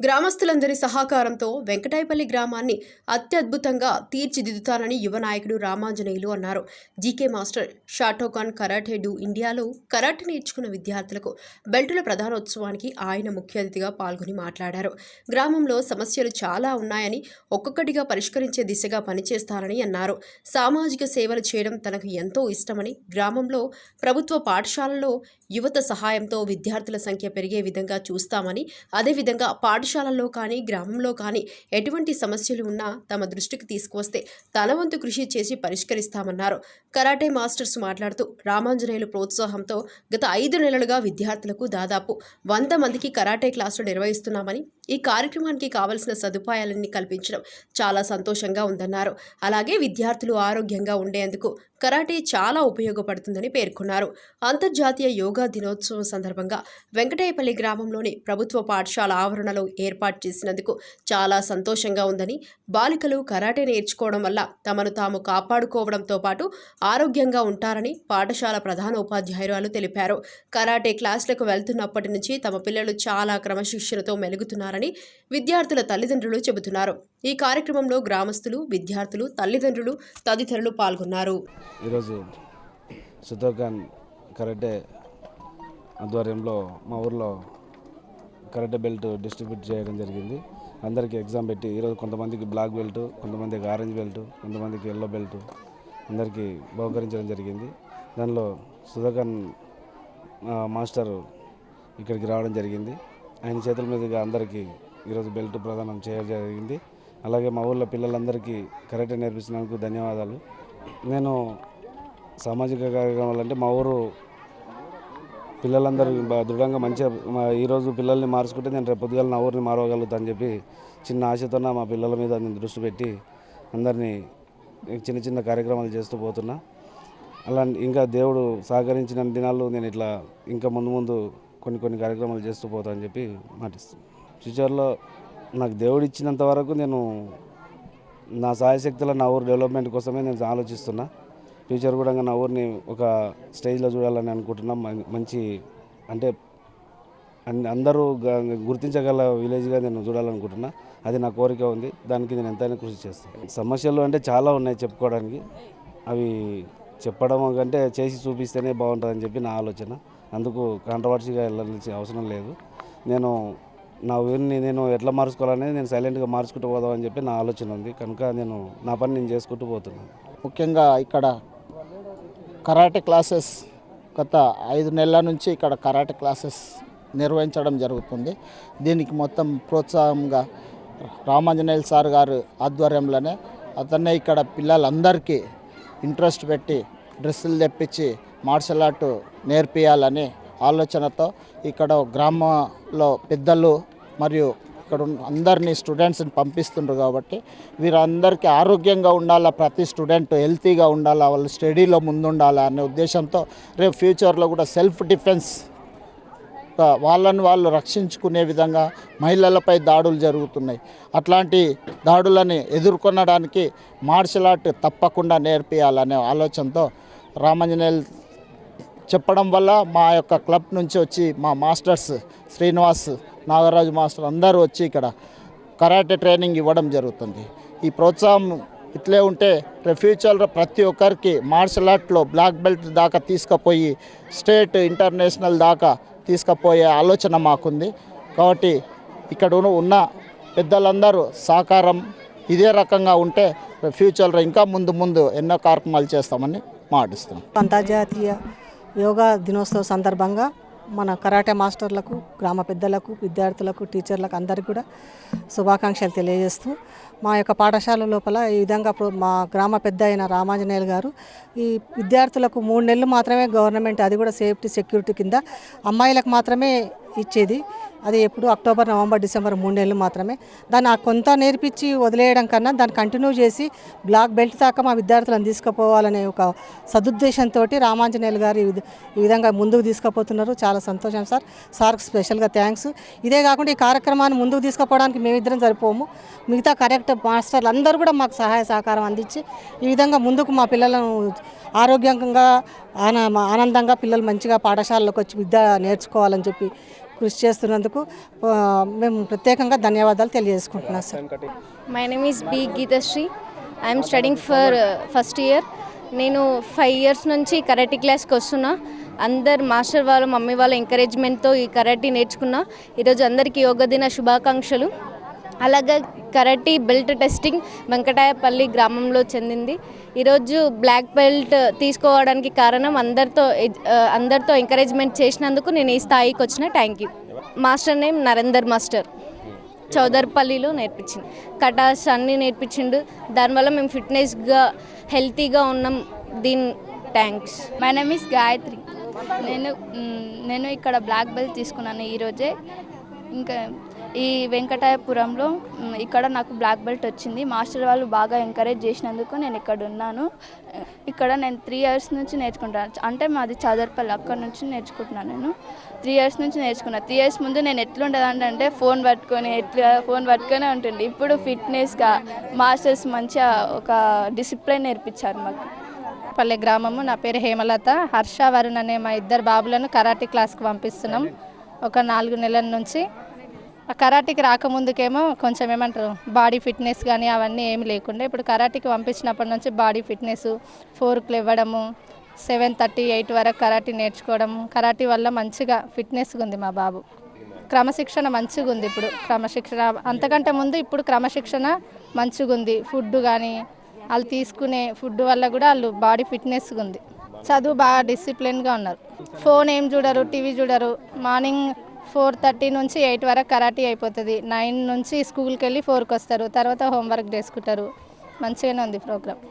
గ్రామస్తులందరి సహకారంతో వెంకటాయపల్లి గ్రామాన్ని అత్యద్భుతంగా తీర్చిదిద్దుతానని యువ నాయకుడు రామాంజనేయులు అన్నారు. జీకే మాస్టర్ షాటోకాన్ కరాటేడు ఇండియాలో కరాటే నేర్చుకున్న విద్యార్థులకు బెల్టుల ప్రధానోత్సవానికి ఆయన ముఖ్య అతిథిగా పాల్గొని మాట్లాడారు. గ్రామంలో సమస్యలు చాలా ఉన్నాయని ఒక్కొక్కటిగా పరిష్కరించే దిశగా పనిచేస్తారని అన్నారు. సామాజిక సేవలు చేయడం తనకు ఎంతో ఇష్టమని గ్రామంలో ప్రభుత్వ పాఠశాలలో యువత సహాయంతో విద్యార్థుల సంఖ్య పెరిగే విధంగా చూస్తామని అదేవిధంగా పాఠశాలల్లో కానీ గ్రామంలో కానీ ఎటువంటి సమస్యలు ఉన్నా తమ దృష్టికి తీసుకువస్తే తన వంతు కృషి చేసి పరిష్కరిస్తామన్నారు. కరాటే మాస్టర్స్ మాట్లాడుతూ రామాంజనేయులు ప్రోత్సాహంతో గత ఐదు నెలలుగా విద్యార్థులకు దాదాపు వంద మందికి కరాటే క్లాసులు నిర్వహిస్తున్నామని ఈ కార్యక్రమానికి కావలసిన సదుపాయాలన్నీ కల్పించడం చాలా సంతోషంగా ఉందన్నారు. అలాగే విద్యార్థులు ఆరోగ్యంగా ఉండేందుకు కరాటే చాలా ఉపయోగపడుతుందని పేర్కొన్నారు. అంతర్జాతీయ యోగా దినోత్సవం సందర్భంగా వెంకటేపల్లి గ్రామంలోని ప్రభుత్వ పాఠశాల ఆవరణలో ఏర్పాటు చేసినందుకు చాలా సంతోషంగా ఉందని బాలికలు కరాటే నేర్చుకోవడం వల్ల తమను తాము కాపాడుకోవడంతో పాటు ఆరోగ్యంగా ఉంటారని పాఠశాల ప్రధాన ఉపాధ్యాయురాలు తెలిపారు. కరాటే క్లాసులకు వెళ్తున్నప్పటి నుంచి తమ పిల్లలు చాలా క్రమశిక్షణతో మెలుగుతున్నారని విద్యార్థుల తల్లిదండ్రులు చెబుతున్నారు. ఈ కార్యక్రమంలో గ్రామస్తులు విద్యార్థులు తల్లిదండ్రులు తదితరులు పాల్గొన్నారు. ఈరోజు ఆధ్వర్యంలో మా ఊర్లో కరెంట్ బెల్ట్ డిస్ట్రిబ్యూట్ చేయడం జరిగింది. అందరికీ ఎగ్జామ్ పెట్టి ఈరోజు కొంతమందికి బ్లాక్ బెల్ట్ కొంతమందికి ఆరెంజ్ బెల్ట్ కొంతమందికి ఎల్లో బెల్ట్ అందరికీ బహుకరించడం జరిగింది. దానిలో సుధాకన్ మాస్టర్ ఇక్కడికి రావడం జరిగింది. ఆయన చేతుల మీదుగా అందరికీ ఈరోజు బెల్ట్ ప్రదానం చేయడం జరిగింది. అలాగే మా ఊళ్ళో పిల్లలందరికీ కరెక్ట్ నేర్పించినందుకు ధన్యవాదాలు. నేను సామాజిక కార్యక్రమాలు అంటే మా ఊరు పిల్లలందరూ దృఢంగా మంచిగా మా ఈరోజు పిల్లల్ని మార్చుకుంటే నేను రేపు పొద్దుగాల నా ఊరిని మారవగలుగుతా అని చెప్పి చిన్న ఆశతో మా పిల్లల మీద నేను దృష్టి పెట్టి అందరినీ చిన్న చిన్న కార్యక్రమాలు చేస్తూ పోతున్నా. అలా ఇంకా దేవుడు సహకరించిన దినాలు నేను ఇట్లా ఇంకా ముందు ముందు కొన్ని కొన్ని కార్యక్రమాలు చేస్తూ పోతా అని చెప్పి మాటిస్తాను ఫ్యూచర్లో నాకు దేవుడు ఇచ్చినంత వరకు నేను నా సాయశక్తుల నా ఊరు డెవలప్మెంట్ కోసమే నేను ఆలోచిస్తున్నా. ఫ్యూచర్ కూడా నా ఊరిని ఒక స్టేజ్లో చూడాలని అనుకుంటున్నాం. మంచి అంటే అందరూ గుర్తించగల విలేజ్గా నేను చూడాలనుకుంటున్నా. అది నా కోరిక ఉంది. దానికి నేను ఎంతైనా కృషి చేస్తాను. సమస్యలు అంటే చాలా ఉన్నాయి చెప్పుకోవడానికి. అవి చెప్పడం కంటే చేసి చూపిస్తేనే బాగుంటుందని చెప్పి నా ఆలోచన. అందుకు కాంట్రవర్సీగా వెళ్ళాల్సిన అవసరం లేదు. నేను నా ఊరిని నేను ఎట్లా మార్చుకోవాలనేది నేను సైలెంట్గా మార్చుకుంటూ పోదామని చెప్పి నా ఆలోచన ఉంది. కనుక నేను నా పని నేను చేసుకుంటూ పోతున్నాను. ముఖ్యంగా ఇక్కడ కరాటే క్లాసెస్ గత ఐదు నెలల నుంచి ఇక్కడ కరాటే క్లాసెస్ నిర్వహించడం జరుగుతుంది. దీనికి మొత్తం ప్రోత్సాహంగా రామాంజనేయులు సార్ గారు ఆధ్వర్యంలోనే అతన్నే ఇక్కడ పిల్లలందరికీ ఇంట్రెస్ట్ పెట్టి డ్రెస్సులు తెప్పించి మార్షల్ ఆర్ట్ నేర్పియాలని ఆలోచనతో ఇక్కడ గ్రామంలో పెద్దలు మరియు ఇక్కడ అందరినీ స్టూడెంట్స్ని పంపిస్తుండ్రు కాబట్టి వీరందరికీ ఆరోగ్యంగా ఉండాలా ప్రతి స్టూడెంట్ హెల్తీగా ఉండాలా వాళ్ళు స్టడీలో ముందుండాలా అనే ఉద్దేశంతో రేపు ఫ్యూచర్లో కూడా సెల్ఫ్ డిఫెన్స్ వాళ్ళని వాళ్ళు రక్షించుకునే విధంగా మహిళలపై దాడులు జరుగుతున్నాయి. అట్లాంటి దాడులని ఎదుర్కొనడానికి మార్షల్ ఆర్ట్ తప్పకుండా నేర్పియాలనే ఆలోచనతో రామాంజనేయులు చెప్పడం వల్ల మా యొక్క క్లబ్ నుంచి వచ్చి మా మాస్టర్స్ శ్రీనివాస్ నాగరాజు మాస్టర్ అందరూ వచ్చి ఇక్కడ కరాటే ట్రైనింగ్ ఇవ్వడం జరుగుతుంది. ఈ ప్రోత్సాహం ఇట్లే ఉంటే రేపు ఫ్యూచర్లో ప్రతి ఒక్కరికి మార్షల్ ఆర్ట్లో బ్లాక్ బెల్ట్ దాకా తీసుకుపోయి స్టేట్ ఇంటర్నేషనల్ దాకా తీసుకుపోయే ఆలోచన మాకుంది. కాబట్టి ఇక్కడ ఉన్న- పెద్దలందరూ సహకారం ఇదే రకంగా ఉంటే రేపు ఫ్యూచర్లో ఇంకా ముందు ముందు ఎన్నో కార్యక్రమాలు చేస్తామని మాటిస్తున్నాం. అంతర్జాతీయ యోగా దినోత్సవ సందర్భంగా మన కరాటే మాస్టర్లకు గ్రామ పెద్దలకు విద్యార్థులకు టీచర్లకు అందరికీ కూడా శుభాకాంక్షలు తెలియజేస్తూ మా యొక్క పాఠశాల లోపల ఈ విధంగా మా గ్రామ పెద్ద అయిన రామాంజనేయులు గారు ఈ విద్యార్థులకు మూడు నెలలు మాత్రమే గవర్నమెంట్ అది కూడా సేఫ్టీ సెక్యూరిటీ కింద అమ్మాయిలకు మాత్రమే ఇచ్చేది. అది ఎప్పుడు అక్టోబర్ నవంబర్ డిసెంబర్ మూడు నెలలు మాత్రమే. దాన్ని ఆ కొంత నేర్పించి వదిలేయడం కన్నా దాన్ని కంటిన్యూ చేసి బ్లాక్ బెల్ట్ దాకా మా విద్యార్థులను తీసుకుపోవాలనే ఒక సదుద్దేశంతో రామాంజనేయులు గారు ఈ ఈ విధంగా ముందుకు తీసుకుపోతున్నారు. చాలా సంతోషం సార్. సార్కి స్పెషల్గా థ్యాంక్స్ ఇదే కాకుండా ఈ కార్యక్రమాన్ని ముందుకు తీసుకుపోవడానికి మేమిద్దరం సరిపోము. మిగతా కరెక్ట్ మాస్టర్లు అందరూ కూడా మాకు సహాయ సహకారం అందించి ఈ విధంగా ముందుకు మా పిల్లలను ఆరోగ్యంగా ఆనందంగా పిల్లలు మంచిగా పాఠశాలలోకి వచ్చి విద్య నేర్చుకోవాలని చెప్పి కృషి చేస్తున్నందుకు మేము ప్రత్యేకంగా ధన్యవాదాలు తెలియజేసుకుంటున్నాం sir. My name is B Geethasri I'm studying for first year నేను ఫైవ్ ఇయర్స్ నుంచి కరాటీ క్లాస్కి వస్తున్నా. అందరు మాస్టర్ వాళ్ళ మమ్మీ వాళ్ళ ఎంకరేజ్మెంట్తో ఈ కరాటీ నేర్చుకున్నా. ఈరోజు అందరికీ యోగ దిన శుభాకాంక్షలు. అలాగే కరాటీ బెల్ట్ టెస్టింగ్ వెంకటాయపల్లి గ్రామంలో చెందింది. ఈరోజు బ్లాక్ బెల్ట్ తీసుకోవడానికి కారణం అందరితో అందరితో ఎంకరేజ్మెంట్ చేసినందుకు నేను ఈ స్థాయికి వచ్చిన. Thank you master name Narender master. చౌదర్పల్లిలో నేర్పించింది. కటాస్ అన్నీ నేర్పించిండు. దానివల్ల మేము ఫిట్నెస్గా హెల్తీగా ఉన్నాం. దీని thanks my name is Gayathri నేను నేను ఇక్కడ బ్లాక్ బెల్ట్ తీసుకున్నాను. ఈరోజే ఇంకా ఈ వెంకటాయపురంలో ఇక్కడ నాకు బ్లాక్ బెల్ట్ వచ్చింది. మాస్టర్ వాళ్ళు బాగా ఎంకరేజ్ చేసినందుకు నేను ఇక్కడ ఉన్నాను. ఇక్కడ నేను త్రీ ఇయర్స్ నుంచి నేర్చుకుంటాను అంటే మాది చదర్పల్లి అక్కడ నుంచి నేర్చుకుంటున్నాను నేను. త్రీ ఇయర్స్ నుంచి నేర్చుకున్నాను త్రీ ఇయర్స్ ముందు నేను ఎట్లుండదండి అంటే ఫోన్ పట్టుకొని ఎట్లా ఫోన్ పట్టుకొని ఉంటుండే. ఇప్పుడు ఫిట్నెస్గా మాస్టర్స్ మంచిగా ఒక డిసిప్లిన్ నేర్పించారు మాకు. పల్లె గ్రామము నా పేరు హేమలత. హర్ష వరుణ్ అనే మా ఇద్దరు బాబులను కరాటీ క్లాస్కి పంపిస్తున్నాం. ఒక నాలుగు నెలల నుంచి కరాటీకి రాకముందుకేమో కొంచెం ఏమంటారు బాడీ ఫిట్నెస్ కానీ అవన్నీ ఏమి లేకుండా. ఇప్పుడు కరాటీకి పంపించినప్పటి నుంచి బాడీ ఫిట్నెస్ ఫోర్క్లు ఇవ్వడము సెవెన్ థర్టీ ఎయిట్ వరకు కరాటీ నేర్చుకోవడం కరాటీ వల్ల మంచిగా ఫిట్నెస్గా ఉంది మా బాబు. క్రమశిక్షణ మంచిగా ఉంది ఇప్పుడు. క్రమశిక్షణ అంతకంటే ముందు ఇప్పుడు క్రమశిక్షణ మంచిగా ఉంది ఫుడ్ కానీ వాళ్ళు తీసుకునే ఫుడ్ వల్ల కూడా వాళ్ళు బాడీ ఫిట్నెస్గా ఉంది చదువు బాగా డిసిప్లిన్గా ఉన్నారు. ఫోన్ ఏం చూడరు టీవీ చూడరు. మార్నింగ్ ఫోర్ థర్టీ నుంచి ఎయిట్ వరకు కరాటీ అయిపోతుంది. నైన్ నుంచి స్కూల్కి వెళ్ళి ఫోర్కి వస్తారు. తర్వాత హోంవర్క్ చేసుకుంటారు. మంచిగానే ఉంది ప్రోగ్రామ్